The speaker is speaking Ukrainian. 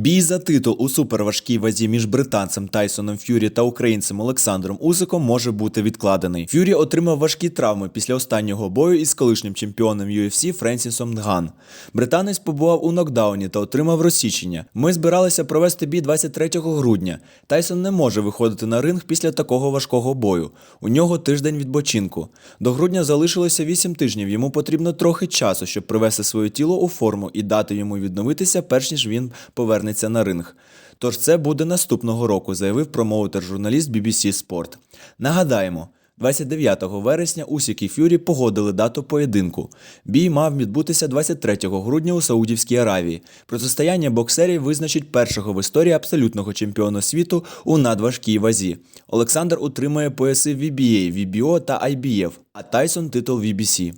Бій за титул у суперважкій вазі між британцем Тайсоном Ф'юрі та українцем Олександром Усиком може бути відкладений. Ф'юрі отримав важкі травми після останнього бою із колишнім чемпіоном UFC Френсісом Нган. Британець побував у нокдауні та отримав розсічення. Ми збиралися провести бій 23 грудня. Тайсон не може виходити на ринг після такого важкого бою. У нього тиждень відпочинку. До грудня залишилося 8 тижнів. Йому потрібно трохи часу, щоб привести своє тіло у форму і дати йому відновитися, перш ніж він повернеться на ринг. Тож це буде наступного року, заявив промоутер-журналіст BBC Sport. Нагадаємо. 29 вересня Усік і Фюрі погодили дату поєдинку. Бій мав відбутися 23 грудня у Саудівській Аравії. Протистояння боксерів визначить першого в історії абсолютного чемпіона світу у надважкій вазі. Олександр утримує пояси VBA, VBO та IBF, а Тайсон титул VBC.